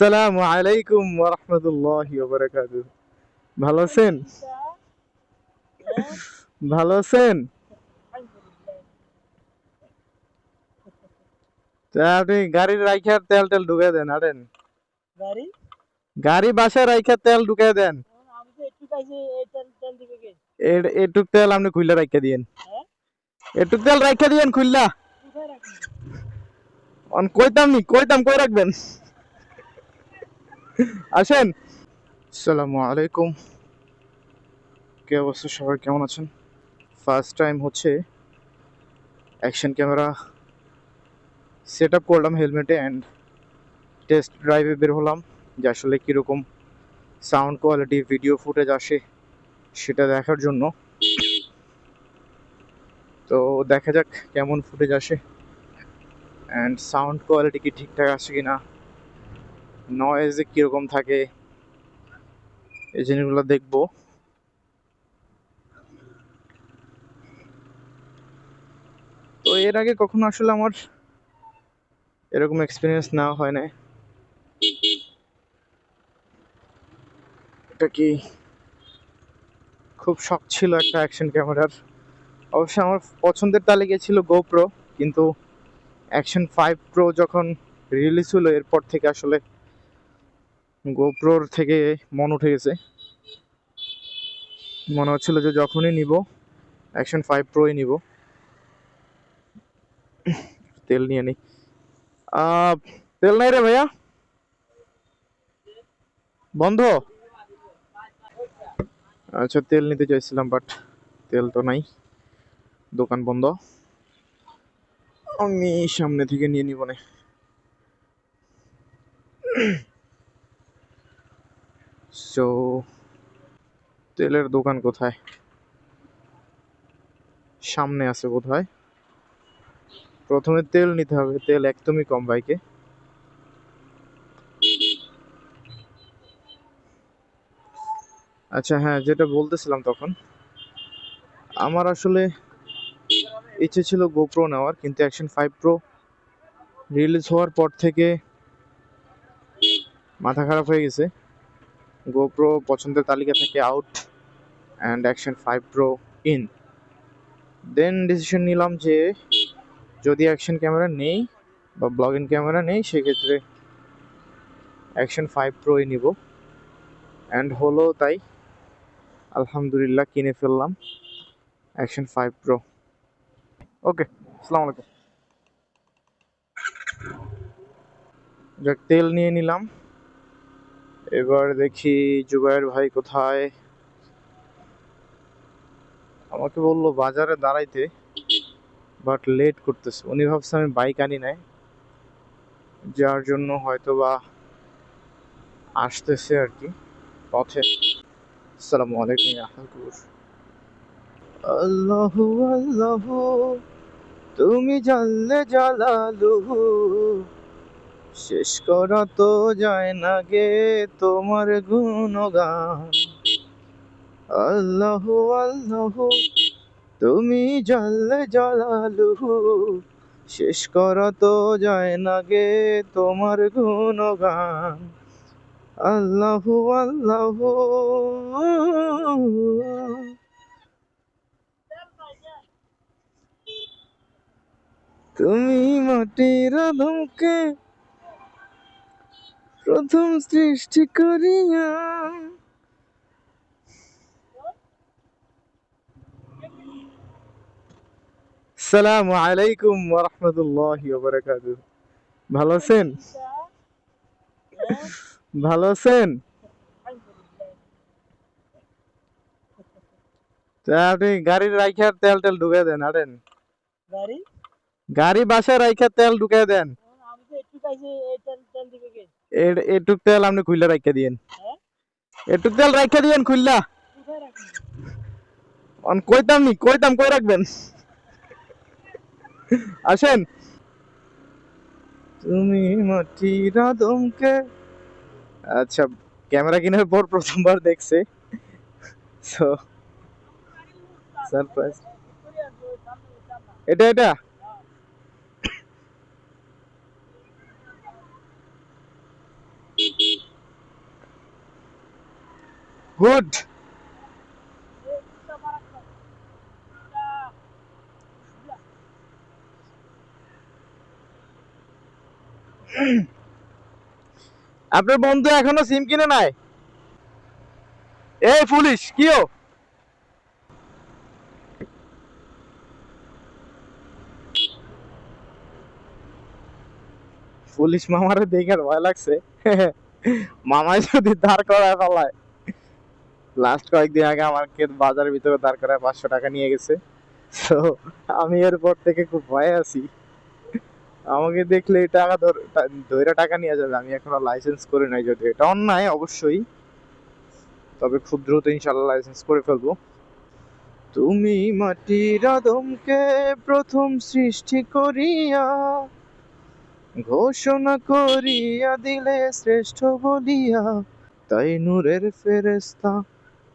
আসসালামু আলাইকুম ভালো আছেন? ভালো আছেন? তা আপনি গাড়ির রাইখার তেল তেল ঢুকে দেন গাড়ি? গাড়ি বাসায় রাইখার তেল ঢুকে দেন। এটুক তেল আপনি খুললা রাইখা দিয়েন। হ্যাঁ? এটুক তেল রাইখা দিয়েন খুললা কইতাম নি কইতাম কই রাখবেন? আসেন। আসসালামু আলাইকুম। কে অবস্থা সবাই? কেমন আছেন? ফার্স্ট টাইম হচ্ছে অ্যাকশন ক্যামেরা সেট আপ করলাম হেলমেটে অ্যান্ড টেস্ট ড্রাইভে বের হলাম যে আসলে কীরকম সাউন্ড কোয়ালিটি ভিডিও ফুটেজ আসে সেটা দেখার জন্য। তো দেখা যাক কেমন ফুটেজ আসে অ্যান্ড সাউন্ড কোয়ালিটি কি ঠিকঠাক আছে কি না নয়েজে কীরকম থাকে, এই জিনিসগুলো দেখব। তো এর আগে কখনো আসলে আমার এরকম এক্সপিরিয়েন্স নেওয়া হয় না এটা কি খুব শখ ছিল একটা অ্যাকশন ক্যামেরার অবশ্য আমার পছন্দের তালিকায় ছিল গোপ্রো কিন্তু অ্যাকশন ফাইভ প্রো যখন রিলিজ হলো, এরপর থেকে আসলে গোপ্রোর থেকে মন উঠে গেছে। মনে হচ্ছিল যে যখনই নিব অ্যাকশন ফাইভ প্রোই নিব। তেল নিয়ে আহ, তেল নাই রে ভাইয়া। বন্ধ? আচ্ছা তেল নিতে চাইছিলাম বাট তেল তো নাই। দোকান বন্ধ। আমি সামনে থেকে নিয়ে নিব না। সো তেলের দোকান কোথায়? সামনে আছে বোধহয়। প্রথমে তেল নিতে হবে, তেল একদমই কম বাইকে আচ্ছা হ্যাঁ যেটা বলতেছিলাম তখন, আমার আসলে ইচ্ছে ছিল গোপ্রো নেওয়ার, কিন্তু অ্যাকশন ফাইভ প্রো রিলিজ হওয়ার পর থেকে মাথা খারাপ হয়ে গেছে। গোপ্রো পছন্দের তালিকা থেকে out and action five pro in then decision নিলাম যে যদি অ্যাকশন ক্যামেরা নেই বা ব্লগিং ক্যামেরা নেই, সেক্ষেত্রে অ্যাকশন ফাইভ প্রোই নিব। অ্যান্ড হলো তাই, আলহামদুলিল্লাহ কিনে ফেললাম অ্যাকশন ফাইভ প্রো ওকে আসসালামু আলাইকুম। যাক, তেল নিয়ে নিলাম। এবার দেখি জুবাইর ভাই কোথায়। আমাকে বলল বাজারে দাঁড়াইতে বাট লেট করতেছে। উনি ভাবছে আমি বাইক আনি নাই। যার জন্য হয়তো বা আসতেছে আর কি পথে। আসসালামু আলাইকুম আহমদুর আল্লাহ আল্লাহ, তুমি জানলে জালালু শেষ করা তো যায় না গে তোমার গুণগান। আল্লাহ আল্লাহ, তুমি জানলে জালালু। শেষ করা তো যায় না গে তোমার গুণগান। আল্লাহ আল্লাহ। তুমি মাটির আদমকে প্রথম সৃষ্টি করিয়া। সালামু আলাইকুম ওরহমতুল্লাহি ওবারাকাতু ভালো আছেন? ভালো আছেন? আপনি গাড়ির রাইখার তেল তেল ঢুকে দেন আরেন গাড়ি? গাড়ি বাসায় রাইখার তেল ঢুকে দেন। আমি তো একটু এই তেল তেল দিবে এটুক তেল আপনি খুললা রাইখা দিয়েন। হ্যাঁ? এটুক তেল রাইখা দিয়েন খুললা অন কইতাম নি কইতাম কই রাখবেন? আসেন। তুমি মাটির আদমকে আচ্ছা ক্যামেরা কেনার পর প্রথমবার দেখছে। সো সারপ্রাইজ এটা এটা? গুড। আপনার বন্ধু এখনও সিম কিনে নাই? এই পুলিশ কিও পুলিশ মামারে দেখে ভয় লাগছে। মামাই যদি দাঁড় করায় ফেলায় লাস্ট কয়েকদিন আগে আমাকে বাজারের ভিতরে দাঁড় করায় পাঁচশো টাকা নিয়ে গেছে। তো আমি এরপর থেকে খুব ভয়ে আছি। আমাকে দেখলে টাকা ধর- টাকা নিয়ে যাবে। আমি এখনও লাইসেন্স করে নাই যদি এটা অন্যায় অবশ্যই। তবে খুব দ্রুত ইনশাল্লাহ লাইসেন্স করে ফেলব। তুমি মাটির আদমকে প্রথম সৃষ্টি করিয়া, ঘোষণা করিয়া দিলে শ্রেষ্ঠ বলিয়া, তাই নূরের ফেরেস্তা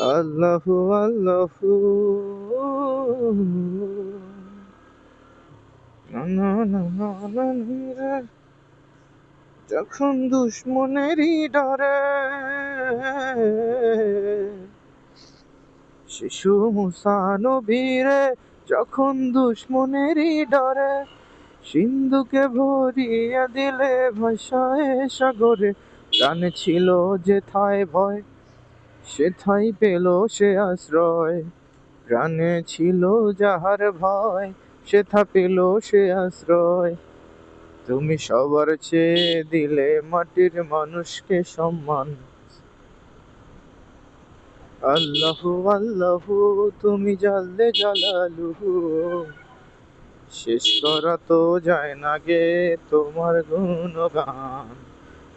আল্লাহু আল্লাহু। যখন দুশ্মনেরই ডরে, শিশু মুসানবীরে যখন দুশ্মনেরই ডরে, সিন্ধুকে ভরিয়া দিলে ভাষায় সাগরে, প্রাণে ছিল যে থায় ভয়। সে থাই পেল সে আশ্রয়, প্রাণে ছিল যাহার ভয়, সে থা পেল সে আশ্রয়। তুমি সবার চেয়ে দিলে মাটির মানুষকে সম্মান। আল্লাহু আল্লাহু, তুমি জানলে জালালুহু শেষ করা তো যায় না গে তোমার গুণগান।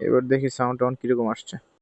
এবার দেখি সাউন্ড টাউন্ড কীরকম আসছে